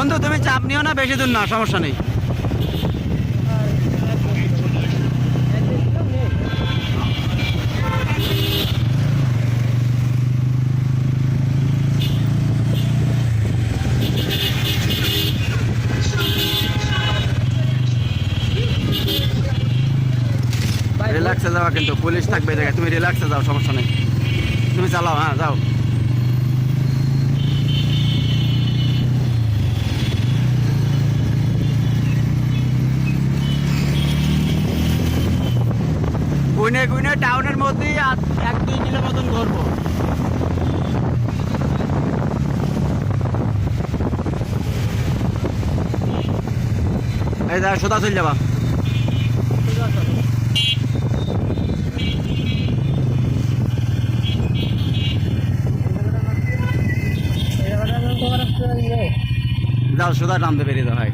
বন্ধু, তুমি চাপ নিও না, বেশি দূর না, সমস্যা নেই। রিল্যাক্সে যাওয়া কিন্তু, পুলিশ থাকবে জায়গায় তুমি রিল্যাক্সে যাও, সমস্যা নেই। তুমি চালাও হ্যাঁ যাও। গুনে গুনে টাউনের মধ্যেই এক দুই কিলো মতন যা সোজা চলে যাবা। যাও, সোজা নামতে বেরিয়ে দাও ভাই।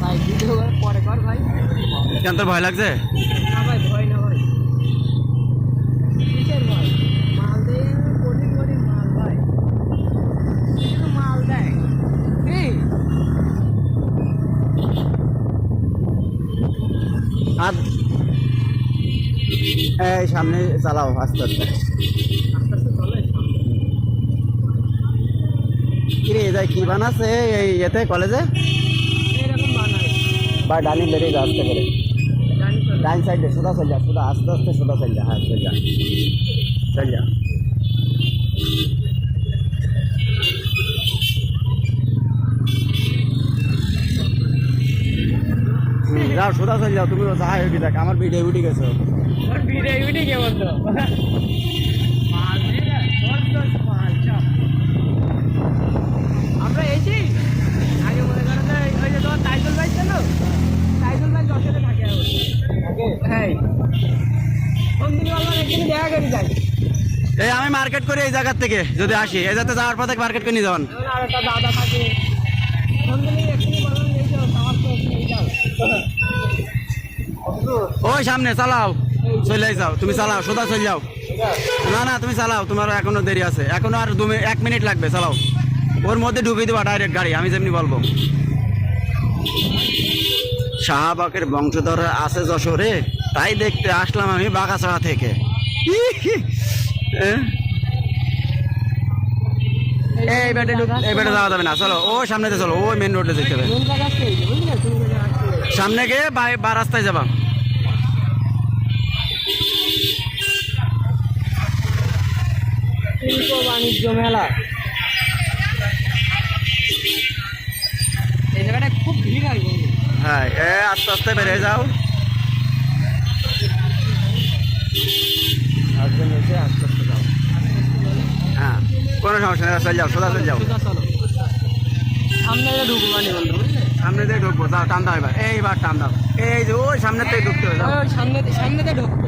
ভাই ভিডিও পরে কর ভাই কেন তোর ভয় লাগছে না ভাই ভয় না ভাই কিসের ভয় মাল দেয় কঠিন কঠিন মাল ভাই শুধু মাল ভয় আর এই সামনে চালাও আস্তে আস্তে। কিরে এই কি বানাচ্ছে? এই ইয়েতে কলেজে বা ডানি বেরিয়ে যা আস্তে করে। ডাইন সাইডে সোজা চল যা সোজা আস্তে আস্তে সোজা চল যা হ্যাঁ চল যা চল যা। যাও সোজা চল যাও তুমি যাই উঠি দেখ আমার ভিডিও উঠি গেছো ভিডিও ভিডিও কে বলতো মাল দিয়ে দেয়, চল চল মাল চল আমরা এসি আগে মনে করো যে ওই যে তোমার টাইটল ভাই ছিল টাইটল ভাই যশোরে থাকে এখন হ্যাঁ কোন দিন আবার একদিন দেখা করি যাই এই আমি মার্কেট করি এই জায়গার থেকে যদি আসি। এই যাতে যাওয়ার পথে মার্কেট করে নিয়ে যাবেন। এখন আর একটা দাদা থাকে। কোন দিন একদিন বললাম এই যাও আমার তো এই যাও। ওই সামনে চালাও। চলে যাও। তুমি চালাও সোজা চলে যাও। না না তুমি চালাও তোমার এখনও দেরি আছে। এখনও আর দু এক মিনিট লাগবে চালাও। ওর মধ্যে ঢুকিয়ে দেবা ডাইরেক্ট গাড়ি আমি যেমনি বলব। শাহবাগের বংশধর আছে যশোরে তাই দেখতে আসলাম আমি বাগাছড়া থেকে। এই বেটে এই বেটে যাবে না, চলো, ও সামনেতে চলো ওই মেন রোডে যেতে হবে। সামনে গিয়ে বা রাস্তায় যাবা। বাণিজ্য মেলা। হ্যাঁ এ আস্তে আস্তে বেড়ে যাও। আস্তে আস্তে আস্তে আস্তে যাও। হ্যাঁ কোনো সমস্যা নেই চলে যাও সোজা চলে যাও। সামনে ঢুকবো মানে বন্ধু। সামনে দিয়ে ঢুকবো যাও টান দাও এবার। এইবার টান দাও। এই যে ওই সামনে থেকে ঢুকতে হবে সামনে ঢুকবো।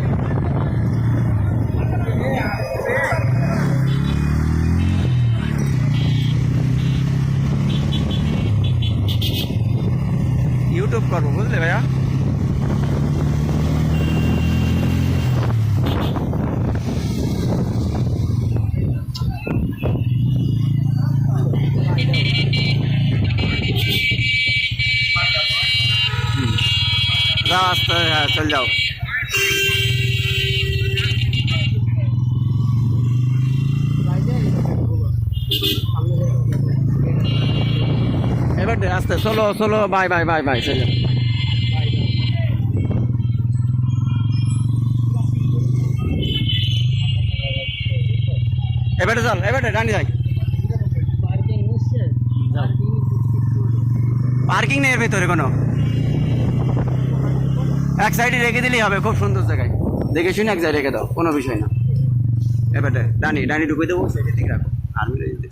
ইউটিউব করব বুঝলে ভাইয়া? যাও আস্তে হ্যাঁ চল যাও। এবার আস্তে চলো চলো বাই বাই বাই বাই চল যাও। এবারে চল এবারে ডানি যাই পার্কিং নেই এর ভেতরে কোনো। এক সাইডে রেখে দিলেই হবে, খুব সুন্দর জায়গায়। দেখে শুনে এক জায়গায় রেখে দাও, কোনো বিষয় না। এবারে ডানি ডানি ঢুকে দেবো সেটা ঠিক রাখো। আর্মি মিলে